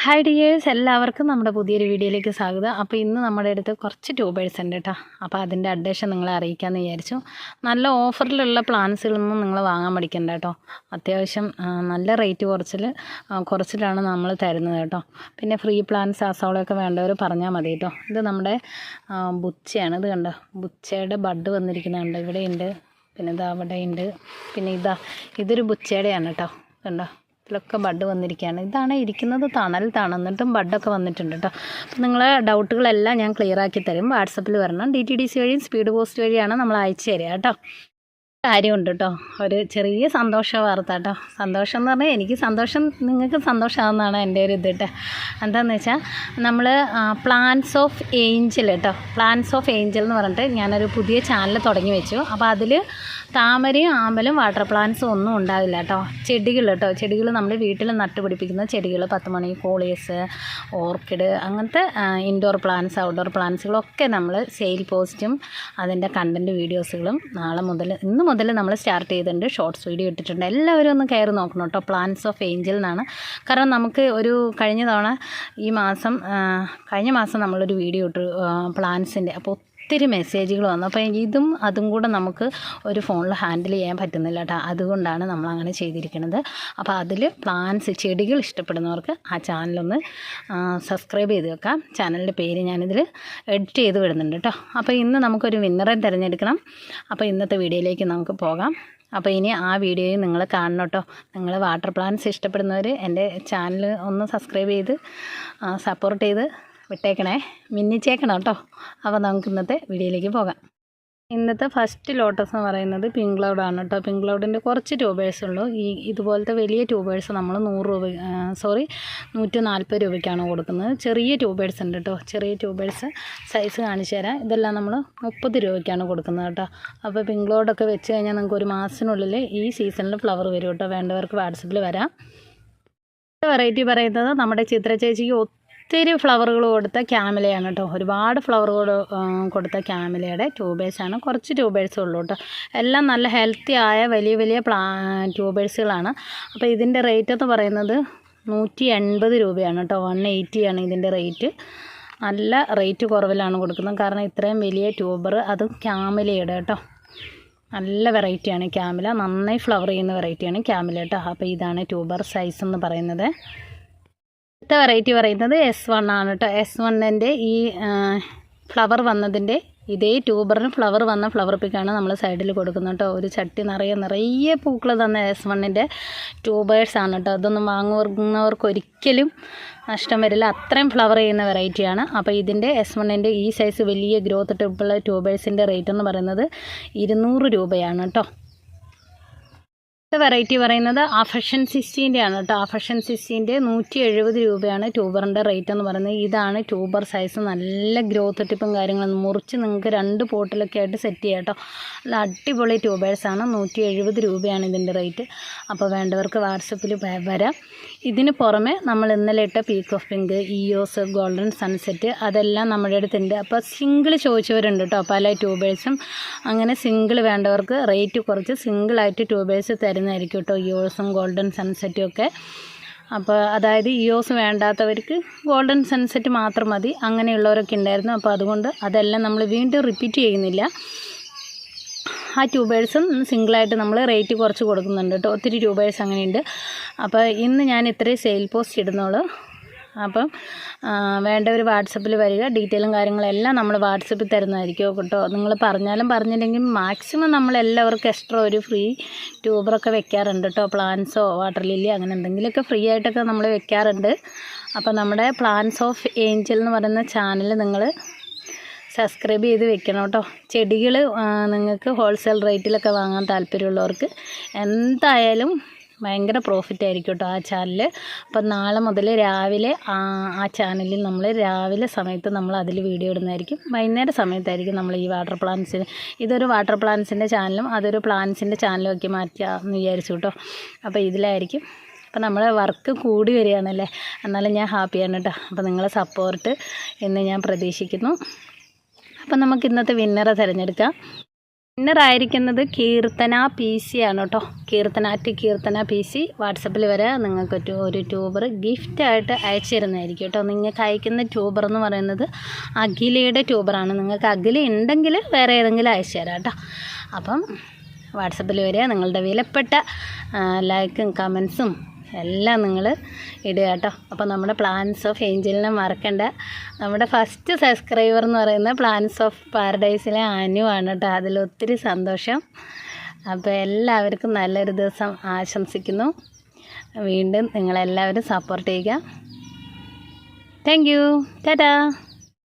Hi dears എല്ലാവർക്കും നമ്മുടെ പുതിയൊരു വീഡിയോയിലേക്ക് സ്വാഗതം. അപ്പോൾ ഇന്ന് നമ്മുടെ അടുത്ത് കുറച്ച് ട്യൂബേഴ്സ് ഉണ്ട് കേട്ടോ അപ്പോൾ അതിന്റെ അഡ്ഡേഷൻ നിങ്ങളെ അറിയിക്കാമെന്ന് വിചാരിച്ചു. നല്ല ഓഫറിലുള്ള പ്ലാൻസുകളൊന്നും നിങ്ങൾ വാങ്ങാൻ പഠിക്കണ്ട കേട്ടോ അത്യാവശ്യം നല്ല റേറ്റ് കുറച്ചിൽ കുറച്ചിട്ടാണ് നമ്മൾ തരുന്നത് കേട്ടോ പിന്നെ ഫ്രീ പ്ലാൻസ് ആസോളൊക്കെ വേണ്ടവർ പറഞ്ഞാൽ മതി കേട്ടോ ഇത് നമ്മുടെ ബുച്ചയാണ്. ഇത് കണ്ടോ? ബുച്ചയുടെ ബഡ് വന്നിരിക്കുന്നുണ്ട് ഇവിടെയുണ്ട് പിന്നെ ഇതാ അവിടെയുണ്ട്. പിന്നെ ഇതാ ഇതൊരു ബുച്ചയുടെയാണ് കേട്ടോ കണ്ടോ? ഇതിലൊക്കെ ബഡ് വന്നിരിക്കുകയാണ്. ഇതാണ് ഇരിക്കുന്നത് തണൽ തണന്നിട്ടും ബഡൊക്കെ വന്നിട്ടുണ്ട് കേട്ടോ. അപ്പോൾ നിങ്ങളെ ഡൗട്ടുകളെല്ലാം ഞാൻ ക്ലിയർ ആക്കി തരും. വാട്സപ്പിൽ വരണം. ഡി ടി ഡി സി വഴിയും സ്പീഡ് പോസ്റ്റ് വഴിയാണ് നമ്മൾ അയച്ചു തരിക കേട്ടോ. കാര്യമുണ്ട് കേട്ടോ. ഒരു ചെറിയ സന്തോഷ വാർത്ത കേട്ടോ സന്തോഷം എന്ന് പറഞ്ഞാൽ എനിക്ക് സന്തോഷം നിങ്ങൾക്ക് സന്തോഷമാകുന്നതാണ് എന്റെ ഒരു ഇത് കേട്ടോ. എന്താണെന്ന് വെച്ചാൽ നമ്മൾ പ്ലാൻസ് ഓഫ് ഏഞ്ചൽ കേട്ടോ. പ്ലാൻസ് ഓഫ് ഏഞ്ചൽ എന്ന് പറഞ്ഞിട്ട് ഞാനൊരു പുതിയ ചാനൽ തുടങ്ങി വെച്ചു. അപ്പോൾ അതിൽ താമരയും ആമ്പലും വാട്ടർ പ്ലാന്റ്സും ഒന്നും ഉണ്ടാവില്ല കേട്ടോ. ചെടികൾ കേട്ടോ. ചെടികൾ നമ്മൾ വീട്ടിൽ നട്ടുപിടിപ്പിക്കുന്ന ചെടികൾ പത്ത് മണി കോളിയസ് ഓർക്കിഡ് അങ്ങനത്തെ ഇൻഡോർ പ്ലാന്റ്സ് ഔട്ട്ഡോർ പ്ലാന്റ്സുകളൊക്കെ നമ്മൾ സെയിൽ പോസ്റ്റും അതിന്റെ കണ്ടന്റ് വീഡിയോസുകളും നാളെ മുതൽ ഇന്ന് മുതൽ നമ്മൾ സ്റ്റാർട്ട് ചെയ്തിട്ടുണ്ട്. ഷോർട്സ് വീഡിയോ ഇട്ടിട്ടുണ്ട്. എല്ലാവരും ഒന്ന് കയറി നോക്കണം കേട്ടോ. പ്ലാൻസ് ഓഫ് ഏഞ്ചൽ എന്നാണ്. കാരണം നമുക്ക് ഒരു കഴിഞ്ഞ തവണ ഈ മാസം കഴിഞ്ഞ മാസം നമ്മളൊരു വീഡിയോ ഇട്ടു പ്ലാൻസിന്റെ അപ്പോൾ ഒത്തിരി മെസ്സേജുകൾ വന്നു. അപ്പോൾ ഇതും അതും കൂടെ നമുക്ക് ഒരു ഫോണിൽ ഹാൻഡിൽ ചെയ്യാൻ പറ്റുന്നില്ല കേട്ടോ അതുകൊണ്ടാണ് നമ്മൾ അങ്ങനെ ചെയ്തിരിക്കുന്നത്. അപ്പോൾ അതിൽ പ്ലാന്റ്സ് ചെടികൾ ഇഷ്ടപ്പെടുന്നവർക്ക് ആ ചാനലൊന്ന് സബ്സ്ക്രൈബ് ചെയ്ത് വെക്കാം. ചാനലിന്റെ പേര് ഞാനിതിൽ എഡിറ്റ് ചെയ്ത് വിടുന്നുണ്ട് കേട്ടോ അപ്പോൾ ഇന്ന് നമുക്കൊരു വിന്നറെ തിരഞ്ഞെടുക്കണം. അപ്പോൾ ഇന്നത്തെ വീഡിയോയിലേക്ക് നമുക്ക് പോകാം. അപ്പോൾ ഇനി ആ വീഡിയോയും നിങ്ങൾ കാണണം കേട്ടോ നിങ്ങൾ വാട്ടർ പ്ലാന്റ്സ് ഇഷ്ടപ്പെടുന്നവർ എന്റെ ചാനൽ ഒന്ന് സബ്സ്ക്രൈബ് ചെയ്ത് സപ്പോർട്ട് ചെയ്ത് വിട്ടേക്കണേ. മിന്നിച്ചേക്കണം കേട്ടോ. അപ്പോൾ നമുക്ക് ഇന്നത്തെ വീഡിയോയിലേക്ക് പോകാം. ഇന്നത്തെ ഫസ്റ്റ് ലോട്ടസ് എന്ന് പറയുന്നത് പിങ്ക് ക്ലൗഡാണ് കേട്ടോ. പിങ്ക് ക്ലൗഡിന്റെ കുറച്ച് ട്യൂബേഴ്സ് ഉള്ളൂ. ഈ ഇതുപോലത്തെ വലിയ ട്യൂബേഴ്സ് നമ്മൾ നൂറ് രൂപ സോറി നൂറ്റി നാൽപ്പത് രൂപയ്ക്കാണ് കൊടുക്കുന്നത്. ചെറിയ ട്യൂബേഴ്സ് ഉണ്ട് കേട്ടോ. ചെറിയ ട്യൂബേഴ്സ് സൈസ് കാണിച്ചു തരാം. ഇതെല്ലാം നമ്മൾ മുപ്പത് രൂപയ്ക്കാണ് കൊടുക്കുന്നത് കേട്ടോ. അപ്പോൾ പിങ്ക് ക്ലൗഡൊക്കെ വെച്ച് കഴിഞ്ഞാൽ നമുക്ക് ഒരു മാസത്തിനുള്ളിൽ ഈ സീസണിൽ ഫ്ലവർ വരും കേട്ടോ. വേണ്ടവർക്ക് വാട്സപ്പിൽ വരാം. വെറൈറ്റി പറയുന്നത് നമ്മുടെ ചിത്ര ചേച്ചിക്ക് ഒത്തിരി ഫ്ലവറുകൾ കൊടുത്ത ക്യാമലയാണ് കേട്ടോ. ഒരുപാട് ഫ്ലവറുകൾ കൊടുത്ത ക്യാമലയുടെ ട്യൂബേഴ്സാണ് കുറച്ച് ട്യൂബേഴ്സേ ഉള്ളൂ കേട്ടോ. എല്ലാം നല്ല ഹെൽത്തി ആയ വലിയ വലിയ പ്ലാ ട്യൂബേഴ്സുകളാണ്. അപ്പോൾ ഇതിന്റെ റേറ്റ് എന്ന് പറയുന്നത് നൂറ്റി എൺപത് രൂപയാണ് കേട്ടോ. വൺ എയ്റ്റിയാണ് ഇതിന്റെ റേറ്റ്. നല്ല റേറ്റ് കുറവിലാണ് കൊടുക്കുന്നത്. കാരണം ഇത്രയും വലിയ ട്യൂബർ അതും ക്യാമലയുടെ കേട്ടോ. നല്ല വെറൈറ്റിയാണ് ക്യാമില. നന്നായി ഫ്ലവർ ചെയ്യുന്ന വെറൈറ്റിയാണ് ക്യാമില കേട്ടോ. അപ്പോൾ ഇതാണ് ട്യൂബർ സൈസ് എന്ന് പറയുന്നത്. അടുത്ത വെറൈറ്റി പറയുന്നത് എസ് വൺ ആണ് കേട്ടോ എസ് വണ്ണിന്റെ ഈ ഫ്ലവർ വന്നതിന്റെ ഇതേ ട്യൂബറിന് ഫ്ലവർ വന്ന ഫ്ലവർ പിക്കാണ് നമ്മൾ സൈഡിൽ കൊടുക്കുന്നത് കേട്ടോ ഒരു ചട്ടി നിറയെ നിറയെ പൂക്കൾ തന്ന എസ് വണ്ണിന്റെ ട്യൂബേഴ്സാണ് കേട്ടോ അതൊന്നും വാങ്ങുന്നവർക്ക് ഒരിക്കലും നഷ്ടം വരില്ല. അത്രയും ഫ്ലവർ ചെയ്യുന്ന വെറൈറ്റിയാണ് അപ്പോൾ ഇതിന്റെ എസ് വണ്ണിന്റെ ഈ സൈസ് വലിയ ഗ്രോത്ത് ട്യൂബുള്ള ട്യൂബേഴ്സിന്റെ റേറ്റ് എന്ന് പറയുന്നത് ഇരുന്നൂറ് രൂപയാണ് കേട്ടോ വെറൈറ്റി പറയുന്നത് അഫഷൻ സിസ്റ്റീന്റെ ആണ് കേട്ടോ. അഫഷൻ സിസ്റ്റീന്റെ നൂറ്റി എഴുപത് രൂപയാണ് ട്യൂബറിന്റെ റേറ്റ് എന്ന് പറയുന്നത്. ഇതാണ് ട്യൂബർ സൈസ് നല്ല ഗ്രോത്ത് ടിപ്പും കാര്യങ്ങളും. മുറിച്ച് നിങ്ങൾക്ക് രണ്ട് പോട്ടിലൊക്കെ ആയിട്ട് സെറ്റ് ചെയ്യാം കേട്ടോ. നല്ല അടിപൊളി ട്യൂബേഴ്സാണ് നൂറ്റി എഴുപത് രൂപയാണ് ഇതിന്റെ റേറ്റ് അപ്പോൾ വേണ്ടവർക്ക് വാട്സപ്പിൽ വരാം. ഇതിന് പുറമെ നമ്മൾ ഇന്നലെ ഇട്ട peak of pink Eos golden sunset അതെല്ലാം നമ്മുടെ അടുത്തുണ്ട് അപ്പോൾ സിംഗിൾ ചോദിച്ചവരുണ്ട് കേട്ടോ. പല ട്യൂബേഴ്സും അങ്ങനെ സിംഗിൾ വേണ്ടവർക്ക് റേറ്റ് കുറച്ച് സിംഗിളായിട്ട് ട്യൂബേഴ്സ് തരുന്നതായിരിക്കും കേട്ടോ ഇയോസും ഗോൾഡൻ സൺസെറ്റും ഒക്കെ. അപ്പോൾ അതായത് ഇയോസ് വേണ്ടാത്തവർക്ക് ഗോൾഡൻ സൺസെറ്റ് മാത്രം മതി. അങ്ങനെയുള്ളവരൊക്കെ ഉണ്ടായിരുന്നു. അപ്പോൾ അതുകൊണ്ട് അതെല്ലാം നമ്മൾ വീണ്ടും റിപ്പീറ്റ് ചെയ്യുന്നില്ല. ആ ട്യൂബേഴ്സും സിംഗിളായിട്ട് നമ്മൾ റേറ്റ് കുറച്ച് കൊടുക്കുന്നുണ്ട് കേട്ടോ. ഒത്തിരി ട്യൂബേഴ്സ് അങ്ങനെയുണ്ട്. അപ്പോൾ ഇന്ന് ഞാൻ ഇത്രയും സെയിൽ പോസ്റ്റ് ഇടുന്നുള്ളൂ. അപ്പം വേണ്ടവർ വാട്സപ്പിൽ വരിക. ഡീറ്റെയിലും കാര്യങ്ങളെല്ലാം നമ്മൾ വാട്സപ്പിൽ തരുന്നതായിരിക്കും കേട്ടോ. നിങ്ങൾ പറഞ്ഞാലും പറഞ്ഞില്ലെങ്കിൽ മാക്സിമം നമ്മൾ എല്ലാവർക്കും എക്സ്ട്രാ ഒരു ഫ്രീ ട്യൂബറൊക്കെ വെക്കാറുണ്ട് കേട്ടോ. പ്ലാന്റ്സോ വാട്ടർ ലില്ലി അങ്ങനെ എന്തെങ്കിലുമൊക്കെ ഫ്രീ ആയിട്ടൊക്കെ നമ്മൾ വെക്കാറുണ്ട്. അപ്പോൾ നമ്മുടെ പ്ലാന്റ്സ് ഓഫ് ഏഞ്ചൽ എന്ന് പറയുന്ന ചാനൽ നിങ്ങൾ സബ്സ്ക്രൈബ് ചെയ്ത് വെക്കണം കേട്ടോ. ചെടികൾ നിങ്ങൾക്ക് ഹോൾസെയിൽ റേറ്റിലൊക്കെ വാങ്ങാൻ താല്പര്യമുള്ളവർക്ക് എന്തായാലും ഭയങ്കര പ്രോഫിറ്റ് ആയിരിക്കും കേട്ടോ ആ ചാനൽ അപ്പം നാളെ മുതൽ രാവിലെ ആ ചാനലിൽ നമ്മൾ രാവിലെ സമയത്ത് നമ്മൾ അതിൽ വീഡിയോ ഇടുന്നതായിരിക്കും. വൈകുന്നേര സമയത്തായിരിക്കും നമ്മൾ ഈ വാട്ടർ പ്ലാന്റ്സിന് ഇതൊരു വാട്ടർ പ്ലാന്റ്സിന്റെ ചാനലും അതൊരു പ്ലാന്റ്സിന്റെ ചാനലും ഒക്കെ മാറ്റാമെന്ന് വിചാരിച്ചു കേട്ടോ അപ്പോൾ ഇതിലായിരിക്കും. അപ്പം നമ്മൾ വർക്ക് കൂടി വരികയാണല്ലേ? എന്നാലും ഞാൻ ഹാപ്പിയാണ് കേട്ടോ അപ്പോൾ നിങ്ങളെ സപ്പോർട്ട് എന്ന് ഞാൻ പ്രതീക്ഷിക്കുന്നു. അപ്പം നമുക്ക് ഇന്നത്തെ വിന്നറെ തിരഞ്ഞെടുക്കാം. വിന്നറായിരിക്കുന്നത് കീർത്തന പി സി ആണ് കേട്ടോ. Keerthana at Keerthana P C വാട്സപ്പിൽ വരെ നിങ്ങൾക്ക് ഒരു- ട്യൂബർ ഗിഫ്റ്റായിട്ട് അയച്ചു തരുന്നതായിരിക്കും കേട്ടോ. നിങ്ങൾക്ക് അയക്കുന്ന ട്യൂബർ എന്ന് പറയുന്നത് അഖിലയുടെ ട്യൂബറാണ് നിങ്ങൾക്ക് അഖില ഉണ്ടെങ്കിൽ വേറെ ഏതെങ്കിലും അയച്ചു തരാം കേട്ടോ. അപ്പം വാട്സപ്പിൽ വരെ നിങ്ങളുടെ വിലപ്പെട്ട ലൈക്കും കമൻസും എല്ലാം നിങ്ങൾ ഇടുക കേട്ടോ. അപ്പോൾ നമ്മുടെ പ്ലാൻസ് ഓഫ് ഏഞ്ചലിനെ മറക്കണ്ട. നമ്മുടെ ഫസ്റ്റ് സബ്സ്ക്രൈബർ എന്ന് പറയുന്നത് പ്ലാൻസ് ഓഫ് പാരഡൈസിലെ ആനു ആണ് കേട്ടോ. അതിലൊത്തിരി സന്തോഷം. അപ്പോൾ എല്ലാവർക്കും നല്ലൊരു ദിവസം ആശംസിക്കുന്നു. വീണ്ടും നിങ്ങളെല്ലാവരും സപ്പോർട്ട് ചെയ്യുക. Thank you Tata